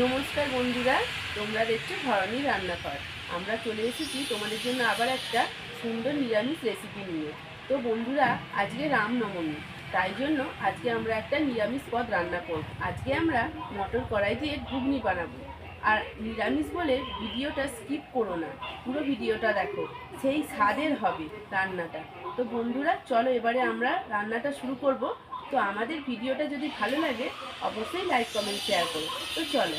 নমস্কার বন্ধুরা, তোমরা দেখছ ধরনী রান্নাঘর। আমরা চলে এসেছি তোমাদের জন্য আবার একটা সুন্দর নিরামিষ রেসিপি নিয়ে। তো বন্ধুরা, আজকে রামনবমী, তাই জন্য আজকে আমরা একটা নিরামিষ পদ রান্না করব। আজকে আমরা মটর কড়াই দিয়ে ঘুগনি বানাবো। আর নিরামিষ বলে ভিডিওটা স্কিপ করো না, পুরো ভিডিওটা দেখো, সেই স্বাদের হবে রান্নাটা। তো বন্ধুরা, চলো এবারে আমরা রান্নাটা শুরু করব। তো আমাদের ভিডিওটা যদি ভালো লাগে, অবশ্যই লাইক কমেন্ট শেয়ার করো। তো চলো।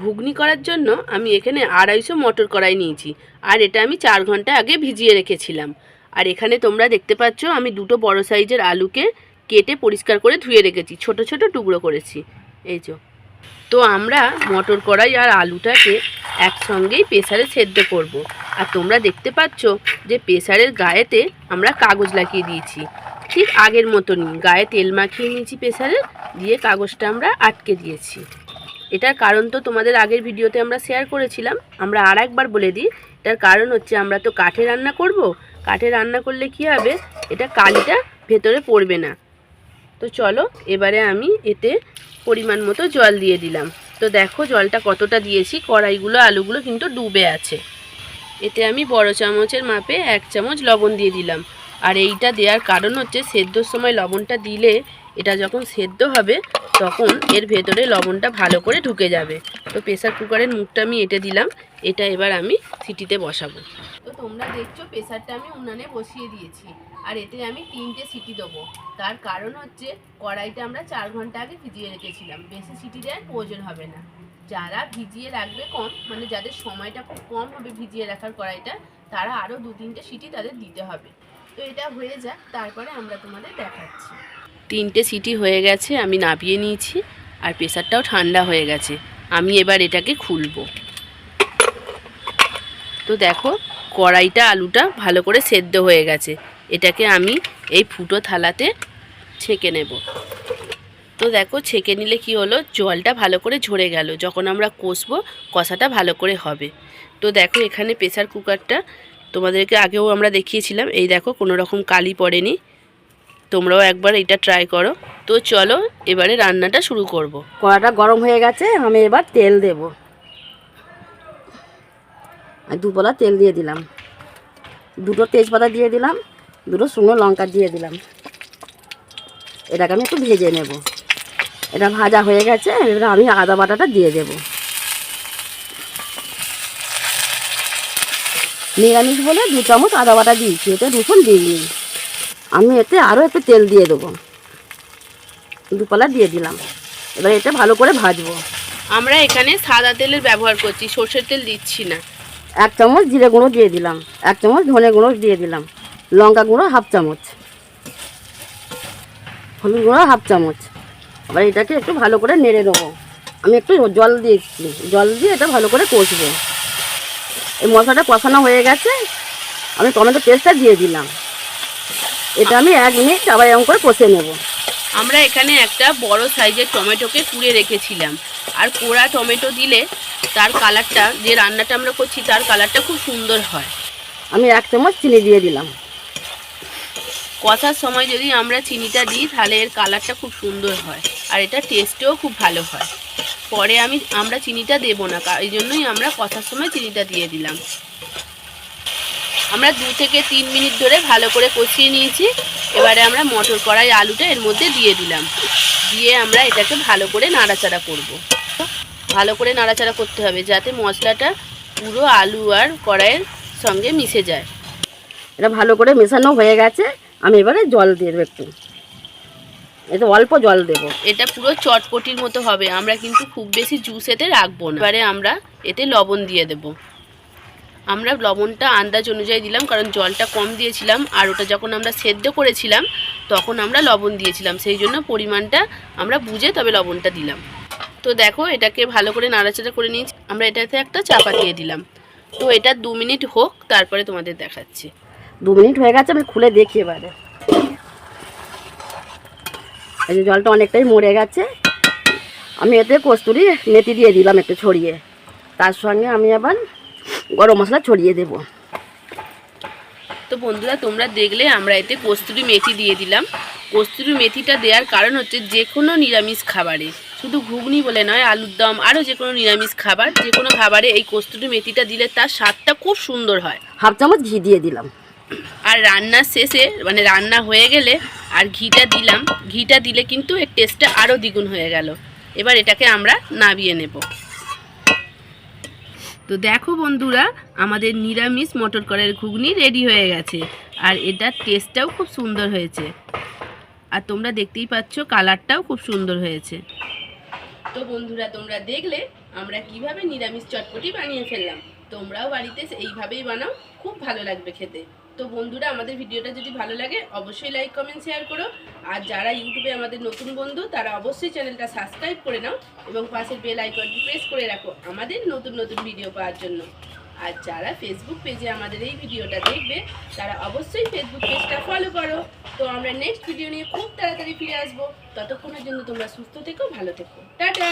ঘুগনি করার জন্য আমি এখানে আড়াইশো মটর কড়াই নিয়েছি, আর এটা আমি চার ঘণ্টা আগে ভিজিয়ে রেখেছিলাম। আর এখানে তোমরা দেখতে পাচ্ছ, আমি দুটো বড় সাইজের আলুকে কেটে পরিষ্কার করে ধুয়ে রেখেছি, ছোট ছোট টুকরো করেছি। এই যে। তো আমরা মটর কড়াই আর আলুটাকে একসঙ্গেই প্রেসারে সেদ্ধ করব। আর তোমরা দেখতে পাচ্ছ যে প্রেসারের গায়েতে আমরা কাগজ লাগিয়ে দিয়েছি। ঠিক আগের মতনই। গায়ে তেল মাখিয়ে নিয়েছি প্রেসারে দিয়ে কাগজটা আমরা আটকে দিয়েছি। এটার কারণ তো তোমাদের আগের ভিডিওতে আমরা শেয়ার করেছিলাম। আমরা আর একবার বলে দিই, এটার কারণ হচ্ছে আমরা তো কাঠে রান্না করব। কাঠে রান্না করলে কি হবে? এটা কালিটা ভেতরে পড়বে না। তো চলো, এবারে আমি এতে পরিমাণ মতো জল দিয়ে দিলাম। তো দেখো জলটা কতটা দিয়েছি, কড়াইগুলো, আলুগুলো কিন্তু ডুবে আছে। এতে আমি বড় চামচের মাপে এক চামচ লবণ দিয়ে দিলাম। আর এইটা দেওয়ার কারণ হচ্ছে সেদ্ধর সময় লবণটা দিলে এটা যখন সেদ্ধ হবে, তখন এর ভেতরে লবণটা ভালো করে ঢুকে যাবে। তো প্রেসার কুকারের মুখটা আমি এঁটে দিলাম, এটা এবার আমি সিটিতে বসাবো। তো তোমরা দেখছ প্রেসারটা আমি উনানে বসিয়ে দিয়েছি, আর এতে আমি তিনটে সিটি দেবো। তার কারণ হচ্ছে কড়াইটা আমরা চার ঘণ্টা আগে ভিজিয়ে রেখেছিলাম, বেশি সিটি দেওয়ার প্রয়োজন হবে না। যারা ভিজিয়ে রাখবে কম মানে যাদের সময়টা খুব কম হবে ভিজিয়ে রাখার কড়াইটা, তারা আরও দু তিনটে সিটি তাদের দিতে হবে। তো এটা হয়ে যাক, তারপরে আমরা তোমাদের দেখাচ্ছি। তিনটে সিটি হয়ে গেছে, আমি নাবিয়ে নিয়েছি, আর প্রেশারটাও ঠান্ডা হয়ে গেছে। আমি এবার এটাকে খুলবো। তো দেখো, কড়াইটা, আলুটা ভালো করে সেদ্ধ হয়ে গেছে। এটাকে আমি এই ফুটো থালাতে ছেঁকে নেব। তো দেখো, ছেঁকে নিলে কি হলো? জলটা ভালো করে ঝরে গেল। যখন আমরা কষবো, কষাটা ভালো করে হবে। তো দেখো, এখানে প্রেসার কুকারটা তোমাদেরকে আগেও আমরা দেখিয়েছিলাম। এই দেখো, কোনো রকম কালি পড়েনি। তোমরাও একবার এটা ট্রাই করো। তো চলো, এবারে রান্নাটা শুরু করব। কড়াটা গরম হয়ে গেছে, আমি এবার তেল দেব। দুপলা তেল দিয়ে দিলাম। দুটো তেজপাতা দিয়ে দিলাম, দুটো শুকনো লঙ্কা দিয়ে দিলাম। এটাকে আমি একটু ভেজে নেব। এটা ভাজা হয়ে গেছে, এবার আমি আদা বাটাটা দিয়ে দেব। নিরামিষ বলে দু চামচ আদা বাটা দিয়েছি এতে রসুন দিইনি আমি এতে আরও একটু তেল দিয়ে দেবো। দুপালা দিয়ে দিলাম। এবার এটা ভালো করে ভাজবো। আমরা এখানে সাদা তেলের ব্যবহার করছি সর্ষের তেল দিচ্ছি না। এক চামচ জিরে গুঁড়ো দিয়ে দিলাম। এক চামচ ধনে গুঁড়ো দিয়ে দিলাম। লঙ্কা গুঁড়ো হাফ চামচ। হলুদ গুঁড়ো হাফ চামচ। এবার এটাকে একটু ভালো করে নেড়ে নেব আমি একটু জল দিয়েছি জল দিয়ে এটা ভালো করে কষবো। এই মশলাটা কষানো হয়ে গেছে আমি টমেটো পেস্টটা দিয়ে দিলাম। এটা আমি এক মিনিট আবার এরকম করে কষে নেব। আমরা এখানে একটা বড় সাইজের টমেটোকে কুড়ে রেখেছিলাম। আর কোড়া টমেটো দিলে তার কালারটা যে রান্নাটা আমরা করছি তার কালারটা খুব সুন্দর হয়। আমি এক চামচ চিনি দিয়ে দিলাম। কষার সময় যদি আমরা চিনিটা দিই তাহলে এর কালারটা খুব সুন্দর হয়। আর এটা টেস্টেও খুব ভালো হয়। পরে আমি, আমরা চিনিটা দেবো না এই জন্যই আমরা কষার সময় চিনিটা দিয়ে দিলাম। আমরা দু থেকে তিন মিনিট ধরে ভালো করে কষিয়ে নিয়েছি। এবারে আমরা মটর কড়াই আলুটা এর মধ্যে দিয়ে দিলাম। দিয়ে আমরা এটাকে ভালো করে নাড়াচাড়া করব। ভালো করে নাড়াচাড়া করতে হবে যাতে মশলাটা পুরো আলু আর কড়াইয়ের সঙ্গে মিশে যায়। এটা ভালো করে মেশানো হয়ে গেছে। আমি এবারে জল দিয়ে দেবো একটু। এতে অল্প জল দেবো। এটা পুরো চটপটির মতো হবে। আমরা কিন্তু খুব বেশি জুস এতে রাখব না। এবারে আমরা এতে লবণ দিয়ে দেব। আমরা লবণটা আন্দাজ অনুযায়ী দিলাম কারণ জলটা কম দিয়েছিলাম আর ওটা যখন আমরা সেদ্ধ করেছিলাম তখন আমরা লবণ দিয়েছিলাম। সেই জন্য পরিমাণটা আমরা বুঝে তবে লবণটা দিলাম। তো দেখো এটাকে ভালো করে নাড়াচাড়া করে নিয়েছি। আমরা এটাতে একটা চাপা দিয়ে দিলাম। তো এটা দু মিনিট হোক তারপরে তোমাদের দেখাচ্ছি। দু মিনিট হয়ে গেছে আমি খুলে দেখি এবারে। এই যে জলটা অনেকটাই মরে গেছে। আমি এতে কস্তুরি মেথি দিয়ে দিলাম একটু ছড়িয়ে। তার সঙ্গে আমি আবার গরম মশলা ছড়িয়ে দেবো। তো বন্ধুরা তোমরা দেখলে আমরা এতে কস্তুরি মেথি দিয়ে দিলাম। কস্তুরি মেথিটা দেওয়ার কারণ হচ্ছে যে কোনো নিরামিষ খাবারে। শুধু ঘুগনি বলে নয় আলুর দম আরও যে কোনো নিরামিষ খাবার যে কোনো খাবারে এই কস্তুরি মেথিটা দিলে তার স্বাদটা খুব সুন্দর হয়। হাফ চামচ ঘি দিয়ে দিলাম। আর রান্নার শেষে মানে রান্না হয়ে গেলে আর ঘিটা দিলাম। ঘিটা দিলে কিন্তু এর টেস্টটা আরও দ্বিগুণ হয়ে গেল। এবার এটাকে আমরা নাবিয়ে নেব। তো দেখো বন্ধুরা, আমাদের নিরামিষ মটর কড়াইয়ের ঘুগনি রেডি হয়ে গেছে। আর এটার টেস্টটাও খুব সুন্দর হয়েছে। আর তোমরা দেখতেই পাচ্ছ কালারটাও খুব সুন্দর হয়েছে। তো বন্ধুরা, তোমরা দেখলে আমরা কীভাবে নিরামিষ চটপটি বানিয়ে ফেললাম। তোমরাও বাড়িতে এইভাবেই বানাও, খুব ভালো লাগবে খেতে। তো বন্ধুরা, আমাদের ভিডিওটা যদি ভালো লাগে, অবশ্যই লাইক কমেন্ট শেয়ার করো। আর যারা ইউটিউবে আমাদের নতুন বন্ধু, তারা অবশ্যই চ্যানেলটা সাবস্ক্রাইব করে নাও এবং পাশের বেল আইকনটি প্রেস করে রাখো আমাদের নতুন নতুন ভিডিও পাওয়ার জন্য। আর যারা ফেসবুক পেজে আমাদের এই ভিডিওটা দেখবে, তারা অবশ্যই ফেসবুক পেজটা ফলো করো। তো আমরা নেক্সট ভিডিও নিয়ে খুব তাড়াতাড়ি ফিরে আসব। ততক্ষণের জন্য তোমরা সুস্থ থেকো, ভালো থেকো। টাটা!